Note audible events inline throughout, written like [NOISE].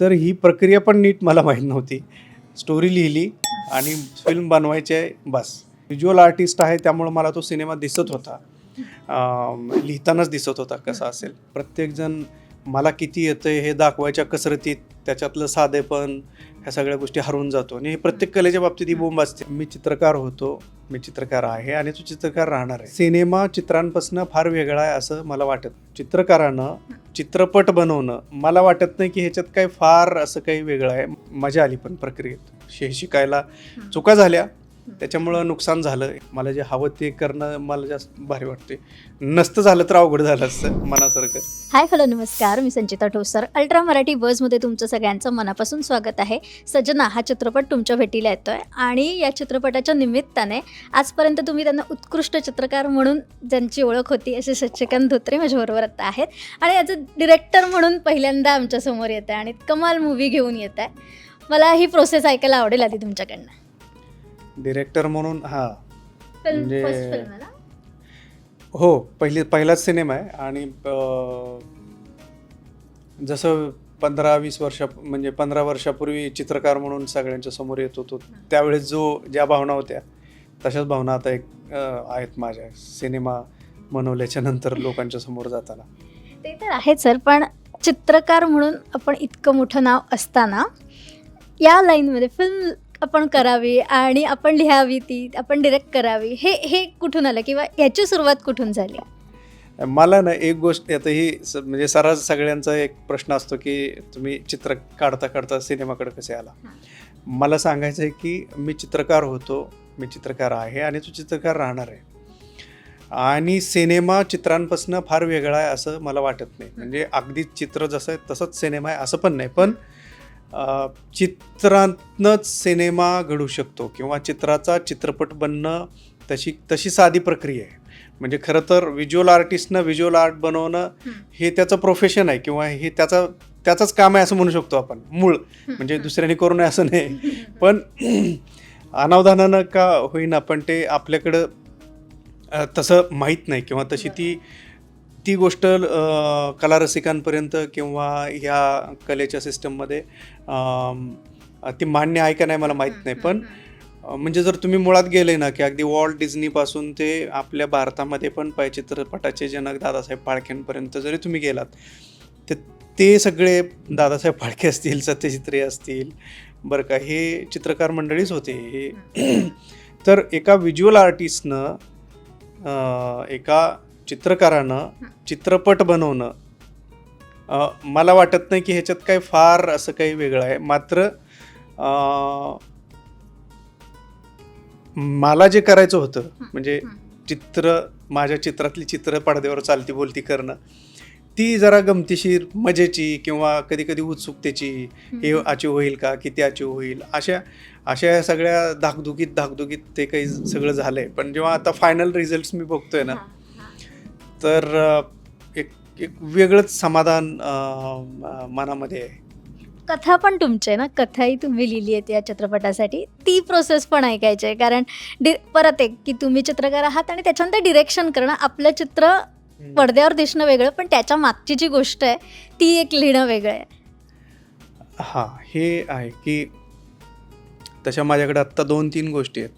तर ही प्रक्रिया पण नीट मला माहीत नव्हती. स्टोरी लिहिली आणि फिल्म बनवायची आहे बस. व्हिज्युअल आर्टिस्ट आहे त्यामुळं मला तो सिनेमा दिसत होता. लिहितानाच दिसत होता कसा असेल. प्रत्येकजण मला किती येतं हे दाखवायच्या कसरतीत त्याच्यातलं साधेपण ह्या सगळ्या गोष्टी हरवून जातो. आणि हे प्रत्येक कलेच्या बाबतीत ही बोंब असते. मी चित्रकार होतो. मी चित्रकार आहे आणि तो चित्रकार राहणार आहे. सिनेमा चित्रांपासून फार वेगळा आहे असं मला वाटत चित्रकारानं चित्रपट बनवणं मला वाटत नाही की ह्याच्यात काही फार असं काही वेगळं आहे. मजा आली पण प्रक्रियेत. हे शिकायला चुका झाल्या. त्याच्यामुळं नुकसान झालं. मला जे हवं ते करणं मला जास्त भारी वाटते नसतं झालं तर अवघड झालं असतं मनासारखं. हाय हॅलो नमस्कार. मी संचिता ठोसर. अल्ट्रा मराठी बसमध्ये तुमचं सगळ्यांचं मनापासून स्वागत आहे. सजना हा चित्रपट तुमच्या भेटीला येतोय आणि या चित्रपटाच्या निमित्ताने आजपर्यंत तुम्ही त्यांना उत्कृष्ट चित्रकार म्हणून ज्यांची ओळख होती असे शशिकांत धोत्रे माझ्याबरोबर आता आहेत. आणि ॲज अ डिरेक्टर म्हणून पहिल्यांदा आमच्यासमोर येत आहे आणि कमाल मूवी घेऊन येत आहे मला ही प्रोसेस ऐकायला आवडेल आधी तुमच्याकडनं. डिरेक्टर म्हणून हां. म्हणजे- हो पहिली पहिलाच सिनेमा आहे आणि अं, जसं पंधरा वीस वर्षा म्हणजे पंधरा वर्षापूर्वी चित्रकार म्हणून सगळ्यांच्या समोर येत होतो त्यावेळेस जो ज्या भावना होत्या तशाच भावना आता एक अं, आहेत माझ्या सिनेमा बनवल्याच्या नंतर लोकांच्या समोर जाताना. ते तर आहेत सर पण चित्रकार म्हणून आपण इतकं मोठं नाव असताना या लाईनमध्ये फिल्म आपण करावी आणि आपण लिहावी ती आपण डिरेक्ट करावी हे हे कुठून आलं किंवा याची सुरुवात कुठून झाली? मला ना एक गोष्ट आता ही म्हणजे सरास सगळ्यांचा एक प्रश्न असतो की तुम्ही चित्र काढता काढता सिनेमाकडे कसे आला? मला सांगायचं आहे की मी चित्रकार होतो मी चित्रकार आहे आणि तो चित्रकार राहणार आहे. आणि सिनेमा चित्रांपासून फार वेगळा आहे असं मला वाटत नाही. म्हणजे अगदी चित्र जसं आहे तसंच सिनेमा आहे असं पण नाही. पण चित्रातनंच सिनेमा घडू शकतो किंवा चित्राचा चित्रपट बनणं तशी तशी साधी प्रक्रिया आहे. म्हणजे खरं तर व्हिज्युअल आर्टिस्टनं व्हिज्युअल आर्ट बनवणं हे त्याचं प्रोफेशन आहे किंवा हे त्याचा त्याचंच काम आहे असं म्हणू शकतो आपण. मूळ. म्हणजे दुसऱ्याने करू नये असं नाही. पण अनावधानानं का होईना पण ते आपल्याकडं तसं माहीत नाही किंवा तशी ती ती गोष्ट कलारसिकांपर्यंत किंवा ह्या कलेच्या सिस्टममध्ये ती मान्य आहे का नाही मला माहीत नाही. पण म्हणजे जर तुम्ही मुळात गेले ना की अगदी वॉल्ट डिझनीपासून ते आपल्या भारतामध्ये पण पाय चित्रपटाचे जनक दादासाहेब फाळकेंपर्यंत जरी तुम्ही गेलात तर ते सगळे दादासाहेब फाळके असतील सत्यजित रे असतील बरं का हे चित्रकार मंडळीच होते. हे तर एका व्हिज्युअल आर्टिस्टनं एका चित्रकारानं चित्रपट बनवणं अ, मला वाटत नाही की ह्याच्यात काही फार असं काही वेगळं आहे. मात्र अ, मला जे करायचं होतं म्हणजे चित्र माझ्या चित्रातली चित्र पडद्यावर चालती बोलती करणं ती जरा गमतीशीर मजेची किंवा कधी कधी उत्सुकतेची हे अचीव होईल का किती अचीव होईल अशा अशा या सगळ्या धाकधुकीत धाकधुकीत ते काही सगळं झालंय. पण जेव्हा आता फायनल रिझल्ट मी बघतोय ना तर एक एक वेगळंच समाधान अ, मनामध्ये आहे. कथा पण तुमची आहे ना? कथाही तुम्ही लिहिली आहे या चित्रपटासाठी. ती प्रोसेस पण ऐकायची आहे. कारण डि परत एक की तुम्ही चित्रकार आहात आणि त्याच्यानंतर डिरेक्शन करणं आपलं चित्र पडद्यावर दिसणं वेगळं पण त्याच्या मागची जी गोष्ट आहे ती एक लिहिणं वेगळं आहे. हां हे आहे की तशा माझ्याकडे आत्ता दोन तीन गोष्टी आहेत.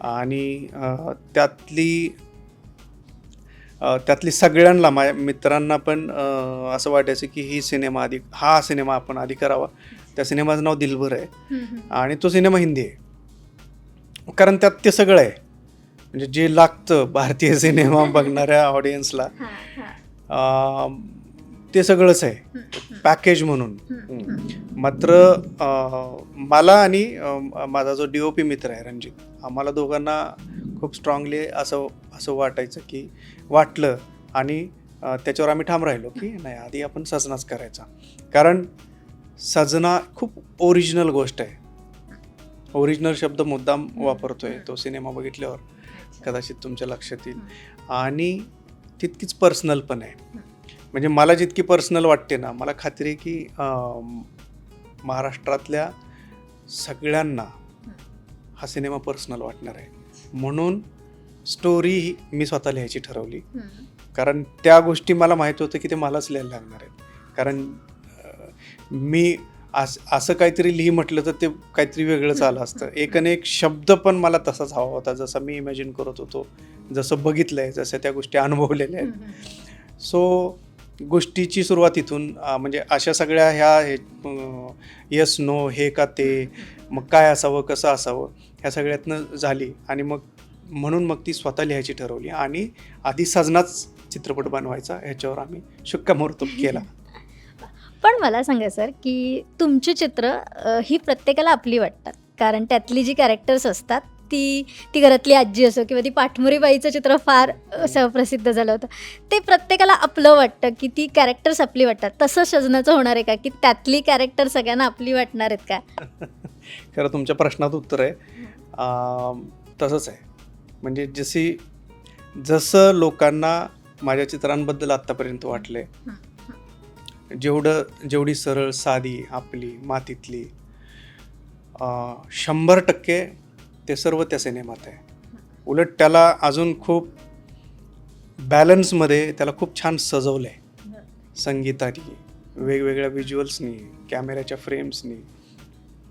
आणि अ, त्यातली त्यातली सगळ्यांना माझ्या मित्रांना पण असं वाटायचं की ही सिनेमा आधी हा सिनेमा आपण आधी करावा. त्या सिनेमाचं नाव दिलभर आहे. आणि तो सिनेमा हिंदी आहे. कारण त्यात ते सगळं आहे. म्हणजे जे लागतं भारतीय सिनेमा [LAUGHS] बघणाऱ्या ऑडियन्सला ते सगळंच आहे. पॅकेज म्हणून. मात्र मला आणि माझा जो डी ओ पी मित्र आहे रणजित आम्हाला दोघांना खूप स्ट्रॉंगली असं असं वाटायचं की वाटलं आणि त्याच्यावर आम्ही ठाम राहिलो की नाही आधी आपण सजनाच करायचा. कारण सजना खूप ओरिजिनल गोष्ट आहे. ओरिजिनल शब्द मुद्दाम वापरतोय. तो सिनेमा बघितल्यावर कदाचित तुमच्या लक्षात येईल. आणि तितकीच पर्सनल पण आहे. म्हणजे मला जितकी पर्सनल वाटते ना मला खात्री आहे की महाराष्ट्रातल्या सगळ्यांना हा सिनेमा पर्सनल वाटणार आहे. म्हणून स्टोरी ही मी स्वतः लिहायची ठरवली. कारण त्या गोष्टी मला माहीत होतं की ते मलाच लिहायला लागणार आहेत. कारण मी अस असं काहीतरी लिही म्हटलं तर ते काहीतरी वेगळंच आलं असतं. एक आणि एक शब्द पण मला तसाच हवा होता. जसा मी इमॅजिन करत होतो जसं बघितलं आहे जसं त्या गोष्टी अनुभवलेल्या आहेत. सो गोष्टीची सुरुवात इथून म्हणजे अशा सगळ्या ह्या यस नो हे का ते मग काय असावं कसं असावं ह्या सगळ्यातनं झाली आणि मग म्हणून मग ती स्वतः लिहायची ठरवली. आणि आधी सजनाच चित्रपट बनवायचा ह्याच्यावर आम्ही शिक्कामोर्तब केला. [LAUGHS] पण मला सांगा सर की तुमची चित्र ही प्रत्येकाला आपली वाटतात. कारण त्यातली जी कॅरेक्टर्स असतात ती ती घरातली आजी असो किंवा ती पाठमोरी बाईचं चित्र फार असं प्रसिद्ध झालं होतं. ते प्रत्येकाला आपलं वाटतं की ती कॅरेक्टर्स आपली वाटतात. तसं शजनाचं होणार आहे का? की त्यातली कॅरेक्टर सगळ्यांना आपली वाटणार आहेत का? [LAUGHS] खरं तुमच्या प्रश्नात उत्तर आहे. तसंच आहे. म्हणजे जशी जसं लोकांना माझ्या चित्रांबद्दल आत्तापर्यंत वाटले जेवढं जेवढी सरळ साधी आपली मातीतली शंभर टक्के ते सर्व त्या सिनेमात आहे. उलट त्याला अजून खूप बॅलन्समध्ये त्याला खूप छान सजवलं आहे संगीताने वेगवेगळ्या व्हिज्युअल्सनी कॅमेऱ्याच्या फ्रेम्सनी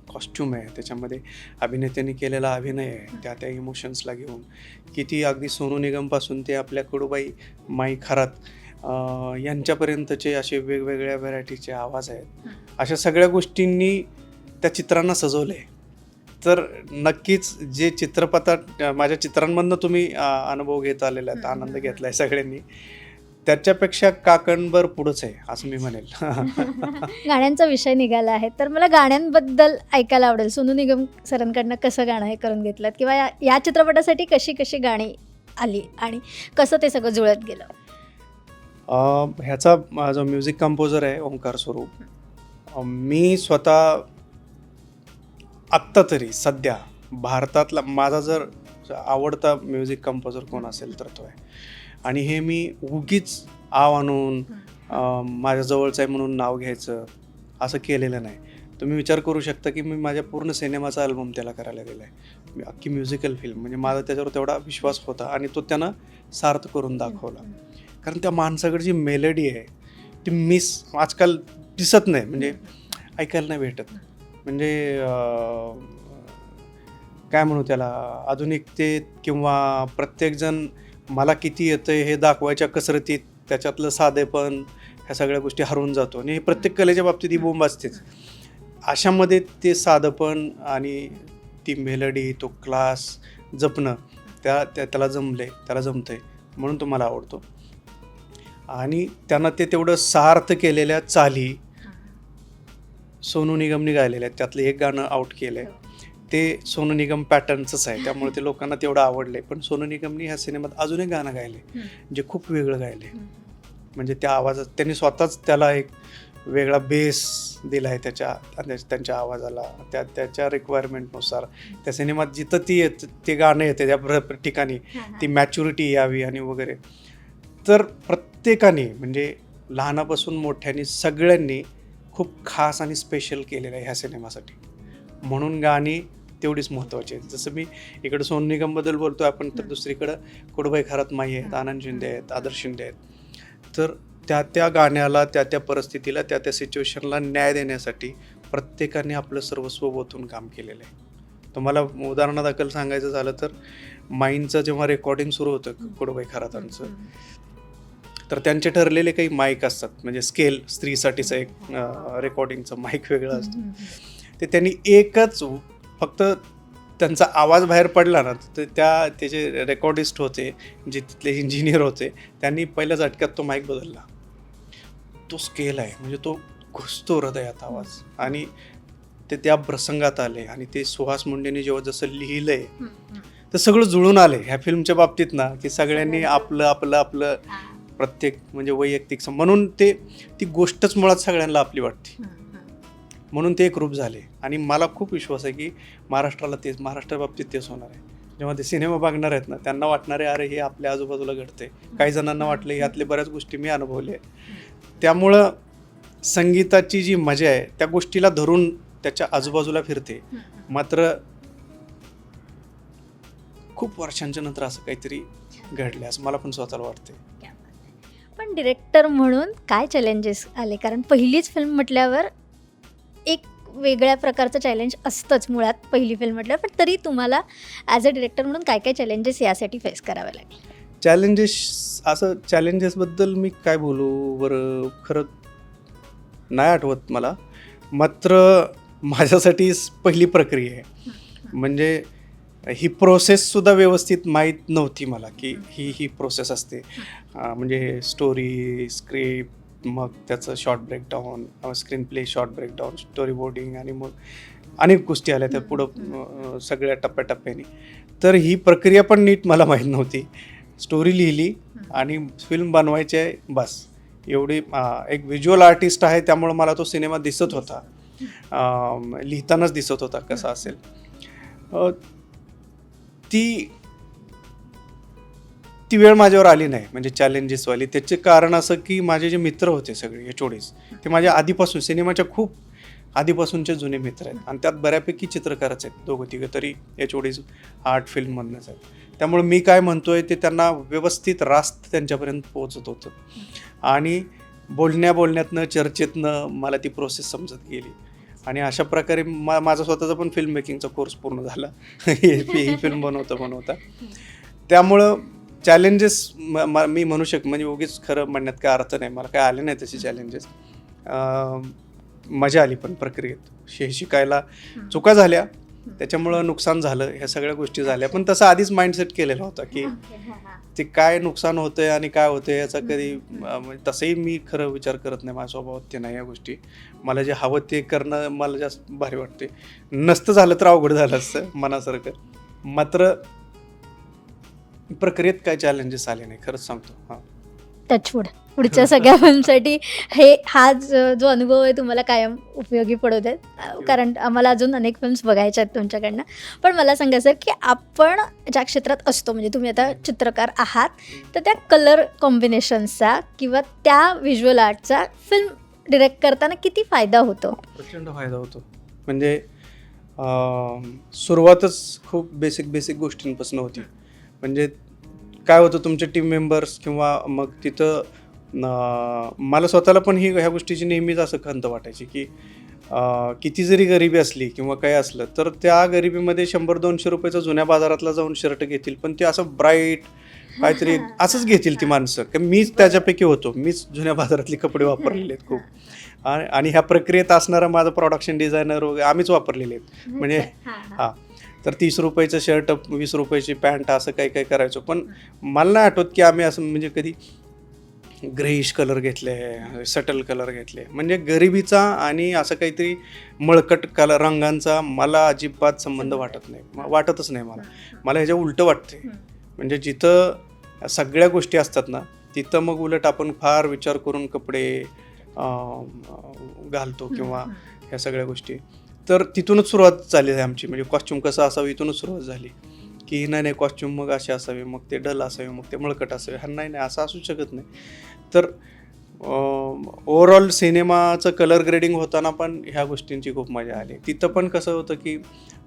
कॉस्ट्युम आहे त्याच्यामध्ये अभिनेत्यांनी केलेला अभिनय आहे त्या त्या इमोशन्सला घेऊन. किती अगदी सोनू निगमपासून ते आपल्या कडूबाई माई खरात यांच्यापर्यंतचे असे वेगवेगळ्या व्हरायटीचे आवाज आहेत. अशा सगळ्या गोष्टींनी त्या चित्रांना सजवलं आहे तर नक्कीच जे चित्रपटात माझ्या चित्रांमधनं तुम्ही अनुभव घेत आलेला आहेत आनंद घेतला आहे सगळ्यांनी. त्याच्यापेक्षा काकणभर पुढंच आहे असं मी म्हणेल. [LAUGHS] गाण्यांचा विषय निघाला आहे तर मला गाण्यांबद्दल ऐकायला आवडेल. सोनू निगम सरांकडनं कसं गाणं हे करून घेतलं किंवा या या चित्रपटासाठी कशी कशी गाणी आली आणि कसं ते सगळं जुळत गेलं? ह्याचा मा- जो म्युझिक कंपोजर आहे ओंकार स्वरूप मी स्वतः आत्ता तरी सध्या भारतातला माझा जर आवडता म्युझिक कंपोजर कोण असेल तर तो आहे. आणि हे मी उगीच आव आणून माझ्याजवळचं माझ्या जवळचं आहे म्हणून नाव घ्यायचं असं केलेलं नाही. तुम्ही विचार करू शकता की मी माझ्या पूर्ण सिनेमाचा अल्बम त्याला करायला गेला आहे. अख्खी म्युझिकल फिल्म म्हणजे माझा त्याच्यावर तेवढा विश्वास होता आणि तो त्यानं सार्थ करून दाखवला. कारण त्या माणसाकडे जी मेलडी आहे ती मिस आजकाल दिसत नाही म्हणजे ऐकायला नाही भेटत. म्हणजे काय म्हणू त्याला आधुनिकतेत किंवा प्रत्येकजण मला किती येतं हे दाखवायच्या कसरतीत त्याच्यातलं साधेपण ह्या सगळ्या गोष्टी हरवून जातो. आणि हे प्रत्येक कलेच्या बाबतीत ही बोंब असतेच. अशामध्ये ते साधंपण आणि ती मेलडी तो क्लास जपणं त्या त्या त्याला जमले त्याला जमतंय म्हणून तो मला आवडतो. आणि त्यानं ते तेवढं सार्थ केलेल्या चाली सोनू निगमने गायलेल्या आहेत. त्यातलं एक गाणं आउट केलं आहे ते सोनू निगम पॅटर्नचंच आहे. त्यामुळे ते लोकांना तेवढं आवडलंय. पण सोनू निगमने ह्या सिनेमात अजून एक गाणं गायले जे खूप वेगळं गायले म्हणजे त्या आवाजात त्यांनी स्वतःच त्याला एक वेगळा बेस दिला आहे त्याच्या त्या- त्यांच्या आवाजाला. त्या त्याच्या रिक्वायरमेंटनुसार त्या सिनेमात जिथं ती येत ते गाणं येते त्या ठिकाणी ती मॅच्युरिटी यावी आणि वगैरे. तर प्रत्येकाने म्हणजे लहानापासून मोठ्याने सगळ्यांनी खूप खास आणि स्पेशल केलेलं आहे ह्या सिनेमासाठी. म्हणून गाणी तेवढीच महत्त्वाची आहेत जसं मी इकडं सोनू निगमबद्दल बोलतो आपण तर दुसरीकडं कुडबाई खरात माई आहेत आनंद शिंदे आहेत आदर्श शिंदे आहेत. तर त्या त्या गाण्याला त्या त्या परिस्थितीला त्या त्या सिच्युएशनला न्याय देण्यासाठी प्रत्येकाने आपलं सर्वस्व ओतून काम केलेलं आहे. तुम्हाला उदाहरणादाखल सांगायचं झालं तर माईंचं जेव्हा रेकॉर्डिंग सुरू होतं कुडबाई खरातांचं तर त्यांचे ठरलेले काही माईक असतात. म्हणजे स्केल स्त्रीसाठीचं एक रेकॉर्डिंगचं माईक वेगळं असतं. ते त्यांनी एकच फक्त त्यांचा आवाज बाहेर पडला ना तर त्या त्याचे रेकॉर्डिस्ट होते जे तिथले इंजिनियर होते त्यांनी पहिल्या झटक्यात तो माईक बदलला. तो स्केल आहे म्हणजे तो घुसतो हृदयात आवाज. आणि ते त्या प्रसंगात आले आणि ते सुहास मुंडेने जेव्हा जसं लिहिलंय तर सगळं जुळून आले ह्या फिल्मच्या बाबतीत ना की सगळ्यांनी आपलं आपलं आपलं प्रत्येक म्हणजे वैयक्तिक म्हणून ते ती गोष्टच मुळात सगळ्यांना आपली वाटते. म्हणून ते एक रूप झाले. आणि मला खूप विश्वास आहे की महाराष्ट्राला तेच महाराष्ट्राबाबतीत तेच होणार आहे. जेव्हा ते सिनेमा बघणार आहेत ना त्यांना वाटणार आहे अरे हे आपल्या आजूबाजूला घडते काही जणांना वाटलं यातले बऱ्याच गोष्टी मी अनुभवले त्यामुळं संगीताची जी मजा आहे त्या गोष्टीला धरून त्याच्या आजूबाजूला फिरते. मात्र खूप वर्षांच्या नंतर असं काहीतरी घडलं असं मला पण स्वतःला वाटते पण डिरेक्टर म्हणून काय चॅलेंजेस आले? कारण पहिलीच फिल्म म्हटल्यावर एक वेगळ्या प्रकारचं चॅलेंज असतंच मुळात पहिली फिल्म म्हटलं पण तरी तुम्हाला ॲज अ डिरेक्टर म्हणून काय काय चॅलेंजेस यासाठी फेस करावे लागले? चॅलेंजेस असं चॅलेंजेसबद्दल मी काय बोलू? बरं खरं नाही आठवत मला. मात्र माझ्यासाठी पहिली प्रक्रिया आहे. म्हणजे ही प्रोसेससुद्धा व्यवस्थित माहीत नव्हती मला की ही ही प्रोसेस असते. म्हणजे स्टोरी स्क्रिप्ट मग त्याचं short breakdown screenplay short breakdown storyboarding आणि मग अनेक गोष्टी आल्या त्या पुढं सगळ्या टप्प्याटप्प्याने. तर ही प्रक्रिया पण नीट मला माहीत नव्हती. स्टोरी लिहिली आणि फिल्म बनवायची आहे बस. एवढी एक व्हिज्युअल आर्टिस्ट आहे त्यामुळं मला तो सिनेमा दिसत होता. लिहितानाच दिसत होता कसा असेल. ती ती वेळ माझ्यावर आली नाही म्हणजे चॅलेंजेसवाली त्याचे कारण असं की माझे जे मित्र होते सगळे एच ओडीज ते माझ्या आधीपासून सिनेमाच्या खूप आधीपासूनचे जुने मित्र आहेत. आणि त्यात बऱ्यापैकी चित्रकारच आहेत दोघं तिघं तरी एच ओडीज आर्ट फिल्ममधनंच आहेत. त्यामुळे मी काय म्हणतोय ते त्यांना व्यवस्थित रास्त त्यांच्यापर्यंत पोहोचत होतं. आणि बोलण्या बोलण्यातनं चर्चेतनं मला ती प्रोसेस समजत गेली. आणि अशा प्रकारे मा माझा स्वतःचा पण फिल्म मेकिंगचा कोर्स पूर्ण झाला. ही ही फिल्म बनवता बनवता. त्यामुळं चॅलेंजेस मी म्हणू शक म्हणजे उगीच खरं म्हणण्यात काय अर्थ नाही. मला काय आले नाही तसे चॅलेंजेस मजा आली पण प्रक्रियेत. शे शिकायला चुका झाल्या. त्याच्यामुळं नुकसान झालं. ह्या सगळ्या गोष्टी झाल्या. पण तसं आधीच माइंडसेट केलेला होता की ते काय नुकसान होतंय आणि काय होतंय याचा कधी म्हणजे तसंही मी खरं विचार करत नाही. माझ्या स्वभावात ते नाही या गोष्टी. मला जे हवं ते करणं मला जास्त भारी वाटते नसतं झालं तर अवघड झालं असतं मनासारखं. मात्र प्रक्रियेत काय चॅलेंजेस आले नाही खरंच सांगतो हां. टचवूड पुढच्या सगळ्या फिल्मसाठी हे हा ज- जो अनुभव आहे तुम्हाला कायम उपयोगी पडत आहे कारण आम्हाला अजून अनेक फिल्म्स बघायच्या आहेत तुमच्याकडनं. पण मला सांगा सर की आपण ज्या क्षेत्रात असतो म्हणजे तुम्ही आता चित्रकार आहात तर त्या कलर कॉम्बिनेशन्सचा किंवा त्या व्हिज्युअल आर्टचा फिल्म डिरेक्ट करताना किती फायदा होतो? प्रचंड फायदा होतो. म्हणजे सुरुवातच खूप बेसिक बेसिक गोष्टींपासून होती. म्हणजे काय होतं तुमचे टीम मेंबर्स किंवा मग तिथं मला स्वतःला पण ही ह्या गोष्टीची नेहमीच असं खंत वाटायची की किती जरी गरिबी असली किंवा काही असलं तर त्या गरिबीमध्ये शंभर दोनशे रुपयाचं जुन्या बाजारातला जाऊन शर्ट घेतील पण ते असं ब्राईट काहीतरी [LAUGHS] असंच घेतील ती माणसं. की मीच त्याच्यापैकी होतो. मीच जुन्या बाजारातले कपडे वापरलेले आहेत खूप. आणि ह्या प्रक्रियेत असणारा माझा प्रोडक्शन डिझायनर वगैरे आम्हीच वापरलेले आहेत. [LAUGHS] म्हणजे हां. तर तीस रुपयाचं शर्ट वीस रुपयाची पॅन्ट असं काही काही करायचो. पण मला नाही आठवत की आम्ही असं म्हणजे कधी ग्रेइश कलर घेतले सटल कलर घेतले. म्हणजे गरिबीचा आणि असं काहीतरी मळकट कलर रंगांचा मला अजिबात संबंध वाटत नाही. वाटतच नाही मला. मला ह्याच्या उलटं वाटते. म्हणजे जिथं सगळ्या गोष्टी असतात ना तिथं मग उलट आपण फार विचार करून कपडे घालतो किंवा ह्या सगळ्या गोष्टी. तर तिथूनच सुरुवात झाली आहे आमची. म्हणजे कॉस्च्युम कसं असावं इथूनच सुरुवात झाली. की नाही नाही कॉस्च्युम मग असे असावे मग ते डल असावे मग ते मळकट असावे. हा नाही नाही असं असू शकत नाही. तर ओव्हरऑल सिनेमाचं कलर ग्रेडिंग होताना पण ह्या गोष्टींची खूप मजा आली. तिथं पण कसं होतं की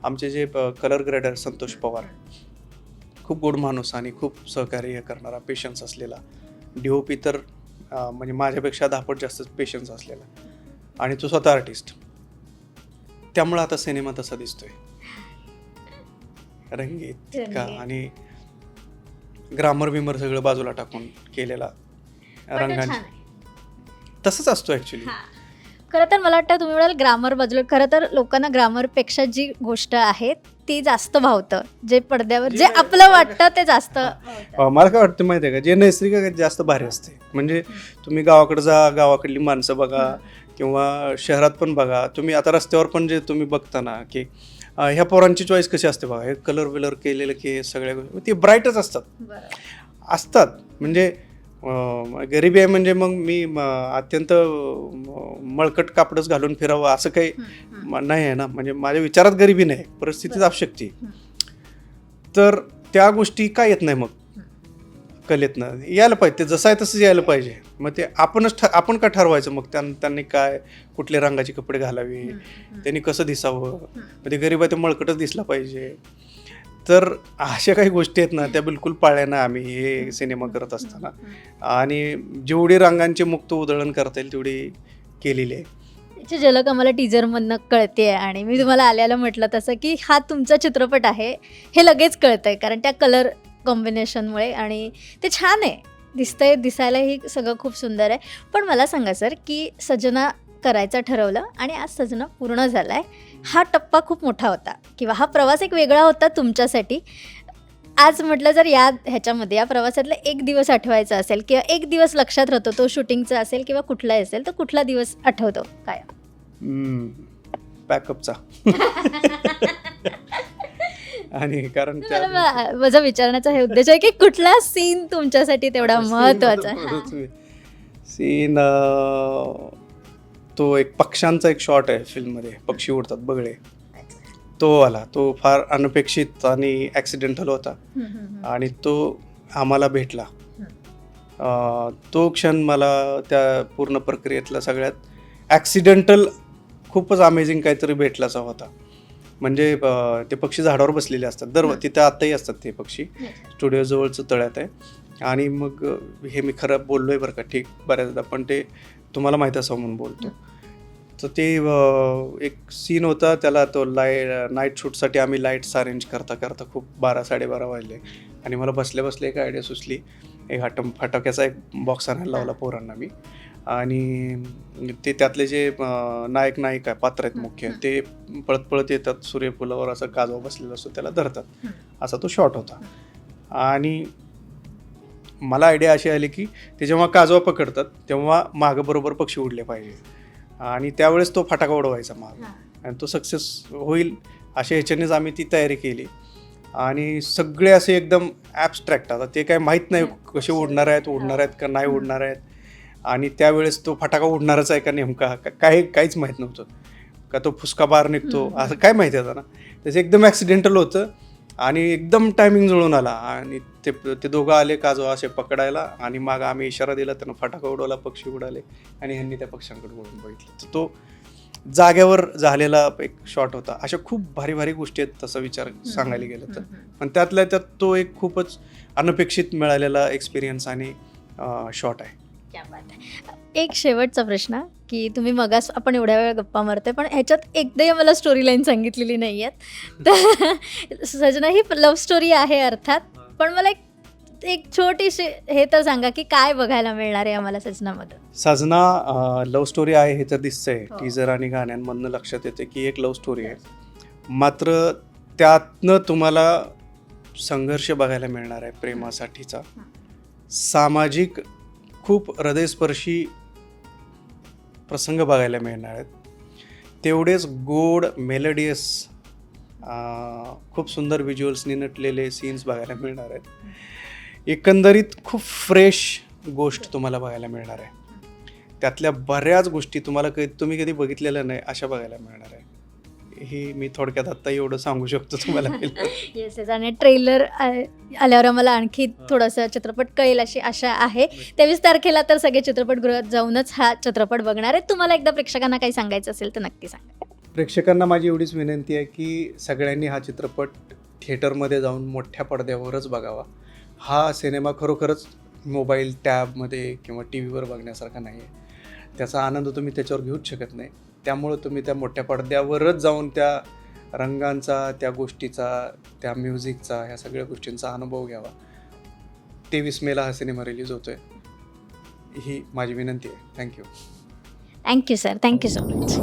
आमचे जे कलर ग्रेडर संतोष पवार खूप गोड माणूस आणि खूप सहकार्य करणारा पेशन्स असलेला. डी ओ पी तर म्हणजे माझ्यापेक्षा दहापट जास्त पेशन्स असलेला. आणि तो स्वतः आर्टिस्ट त्यामुळं आता सिनेमा तसा दिसतोय. रंगीत का? रंगीत. आणि ग्रामर बिमर सगळं बाजूला टाकून केलेला रंगांची तसंच असतो ऍक्च्युली खरं तर मला वाटतं तुम्ही म्हणाल ग्रामर बाजूला खरं तर लोकांना ग्रामरपेक्षा जी गोष्ट आहे ती जास्त भावतं. जे पडद्यावर जे जे- आपलं वाटतं ते जास्त भावतं. मला काय वाटतं माहिती आहे का? जे नैसर्गिक आहे जास्त भारी असते. म्हणजे तुम्ही गावाकडे जा गावाकडली माणसं बघा किंवा शहरात पण बघा तुम्ही आता रस्त्यावर पण जे तुम्ही बघता ना की अं, ह्या पोरांची चॉईस कशी असते बघा हे कलर विलर केलेलं की सगळ्या गोष्टी ते ब्राईटच असतात. असतात म्हणजे अं, गरिबी आहे म्हणजे मग मी म, अत्यंत मळकट कापडच घालून फिरावं असं काही. म- नाही आहे ना म्हणजे माझ्या विचारात गरिबी नाही परिस्थितीत बरं. आवश्यकती तर त्या गोष्टी काय येत नाही मग कलेतनं. यायला पाहिजे. ते जसं आहे तसंच यायला पाहिजे. मग ते आपणच ठ आपण का ठरवायचं? मग त्यां त्यांनी काय कुठल्या रंगाचे कपडे घालावे. त्यांनी कसं दिसावं? मग ते गरीब आहे ते मळकटच दिसला पाहिजे. तर अशा काही गोष्टी आहेत ना त्या बिलकुल पाळल्या ना आम्ही हे सिनेमा करत असताना. आणि जेवढी रंगांचे मुक्त उधळण करता येईल तेवढी केलेली आहे. त्याची झलक आम्हाला टीजरमधनं कळते आणि मी तुम्हाला आल्याला म्हटलं तसं की हा तुमचा चित्रपट आहे हे लगेच कळतंय. कारण त्या कलर कॉम्बिनेशनमुळे आणि ते छान आहे. दिसतंय दिसायलाही सगळं खूप सुंदर आहे. पण मला सांगा सर की सजना करायचं ठरवलं आणि आज सजना पूर्ण झाला आहे हा टप्पा खूप मोठा होता किंवा हा प्रवास एक वेगळा होता तुमच्यासाठी. आज म्हटलं जर या ह्याच्यामध्ये या प्रवासातला एक दिवस आठवायचा असेल किंवा एक दिवस लक्षात राहतो तो शूटिंगचा असेल किंवा कुठलाही असेल तर कुठला दिवस आठवतो? काय? पॅकअपचा [LAUGHS] आणि कारण मला माझा विचारण्याचा हे उद्देश आहे की कुठला सीन तुमच्यासाठी तेवढा महत्त्वाचा आहे? सीन तो एक पक्ष्यांचा एक शॉट आहे फिल्ममध्ये पक्षी उडतात बगळे. तो आला. तो फार अनपेक्षित आणि ॲक्सिडेंटल होता. आणि तो आम्हाला भेटला. अं, तो क्षण मला त्या पूर्ण प्रक्रियेतला सगळ्यात ॲक्सिडेंटल खूपच अमेझिंग काहीतरी भेटलाचा होता. म्हणजे ते पक्षी झाडावर बसलेले असतात. दर. तिथं आताही असतात ते पक्षी. स्टुडिओजवळचं तळ्यात आहे. आणि मग हे मी खरं बोललोय बरं का ठीक बऱ्याचदा. पण ते तुम्हाला माहीत असावं म्हणून बोलतो तर ते एक सीन होता. त्याला तो लाय नाईट शूटसाठी आम्ही लाईट्स अरेंज करता करता खूप बारा साडेबारा वाजले. आणि मला बसल्या बसल्या एक आयडिया सुचली. एक आटम फटाक्याचा एक बॉक्स आणायला लावला पोरांना मी. आणि ते त्यातले जे नायक नायिका पात्र आहेत मुख्य. ते पळत पळत येतात सूर्यफुलावर असं काजवा बसलेला असतो त्याला धरतात. असा तो शॉट होता. आणि मला आयडिया अशी आली की ते जेव्हा काजवा पकडतात तेव्हा मागं बरोबर पक्षी उडले पाहिजे. आणि त्यावेळेस तो फटाका उडवायचा माग. आणि तो सक्सेस होईल अशा ह्याच्यानेच आम्ही ती तयारी केली. आणि सगळे असे एकदम ॲबस्ट्रॅक्ट आता ते काय माहीत नाही कसे उडणार आहेत उडणार आहेत का नाही उडणार आहेत. आणि त्यावेळेस तो फटाका उडणारच आहे का नेमका? का- काही काहीच माहीत नव्हतं. का तो फुसका बाहेर निघतो. असं काय माहिती होतं ना? त्याचं एकदम ॲक्सिडेंटल होतं आणि एकदम टायमिंग जुळून आला. आणि ते ते दोघं आले काजवा असे पकडायला आणि मग आम्ही इशारा दिला त्यांना फटाका उडवला पक्षी उडाले आणि ह्यांनी त्या पक्ष्यांकडे वळून बघितलं. तर तो जागेवर झालेला एक शॉट होता. अशा खूप भारी भारी गोष्टी आहेत तसा विचार सांगायला गेलं तर. पण त्यातल्या त्यात तो एक खूपच अनपेक्षित मिळालेला एक्सपिरियन्स आणि शॉट आहे. क्या बात आहे. एक शेवटचा प्रश्न की तुम्ही मगास आपण एवढ्या वेळ गप्पा मारते पण ह्याच्यात एकदाही मला स्टोरी लाईन सांगितलेली नाही आहेत [LAUGHS] तर सजना ही लव्ह स्टोरी आहे अर्थात पण मला एक एक छोटीशी हे तर सांगा की काय बघायला मिळणार आहे आम्हाला सजनामध्ये साजना लव्ह स्टोरी आहे हे तर दिसतंय हो. टीजर आणि गाण्यांमधनं लक्षात येते की एक लव्ह स्टोरी आहे. मात्र त्यातनं तुम्हाला संघर्ष बघायला मिळणार आहे प्रेमासाठीचा. सामाजिक खूप हृदयस्पर्शी प्रसंग बघायला मिळणार आहेत. तेवढेच गोड मेलडियस खूप सुंदर व्हिज्युअल्सनी नटलेले सीन्स बघायला मिळणार आहेत. एकंदरीत खूप फ्रेश गोष्ट तुम्हाला बघायला मिळणार आहे. त्यातल्या बऱ्याच गोष्टी तुम्हाला कधी तुम्ही कधी बघितलेल्या नाही अशा बघायला मिळणार आहे. ही मी थोडक्यात आत्ता एवढं सांगू शकतो तुम्हाला. [LAUGHS] येस येस आणि ट्रेलर आल्यावर आम्हाला आणखी थोडंसं चित्रपट कळेल अशी आशा आहे. तेवीस तारखेला तर सगळे चित्रपटगृहात जाऊनच हा चित्रपट बघणार आहे तुम्हाला एकदा प्रेक्षकांना काही सांगायचं असेल तर नक्की सांगा. प्रेक्षकांना माझी एवढीच विनंती आहे की सगळ्यांनी हा चित्रपट थिएटरमध्ये जाऊन मोठ्या पडद्यावरच बघावा. हा सिनेमा खरोखरच मोबाईल टॅबमध्ये किंवा टी व्हीवर बघण्यासारखा नाही आहे त्याचा आनंद तुम्ही त्याच्यावर घेऊच शकत नाही. त्यामुळं तुम्ही त्या मोठ्या पडद्यावरच जाऊन त्या रंगांचा त्या गोष्टीचा त्या म्युझिकचा ह्या सगळ्या गोष्टींचा अनुभव घ्यावा. तेवीस मेला हा सिनेमा रिलीज होतोय. ही माझी विनंती आहे. Thank you thank you sir thank you so much